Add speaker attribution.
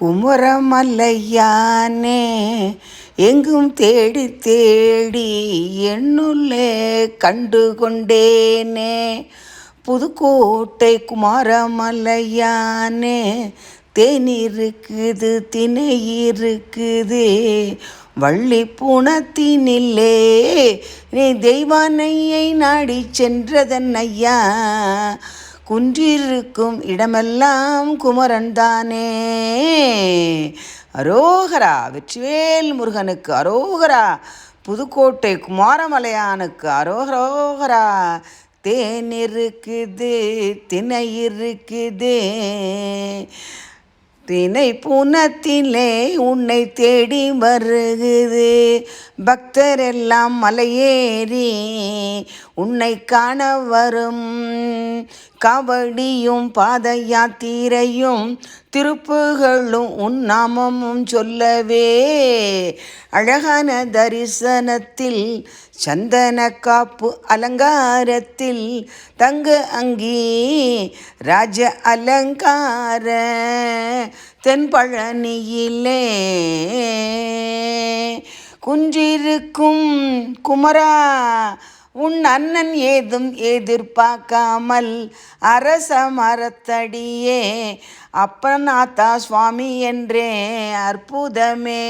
Speaker 1: குமரமல்லையானே எங்கும் தேடி தேடி என்னுள்ளே கண்டு கொண்டேனே புதுக்கோட்டை குமாரமல்லையானே தேனிருக்குது திணை இருக்குது வள்ளி புணத்தினில்லே நீ தெய்வானையை நாடி சென்றதன் ஐயா. குன்றிருக்கும் இடமெல்லாம் குமரன் தானே. அரோகரா வெற்றிவேல் முருகனுக்கு அரோகரா புதுக்கோட்டை குமாரமலையானுக்கு அரோகரோகரா. தேன் இருக்குது திணை இருக்குது. தினை புனத்திலே உன்னை தேடி வருகுது. பக்தரெல்லாம் மலையேறி உன்னை காண வரும். கபடியும் பாத யாத்திரையும் திருப்புகளும் உன் நாமமும் சொல்லவே. அழகான தரிசனத்தில் சந்தன காப்பு அலங்காரத்தில் தங்க அங்கி ராஜ அலங்கார தென்பழனியிலே. குன்றிருக்கும் குமரா உன் அண்ணன் ஏதும் எதிர்பார்க்காமல் அரச மரத்தடியே அப்பநாத்தா சுவாமி என்றே அற்புதமே.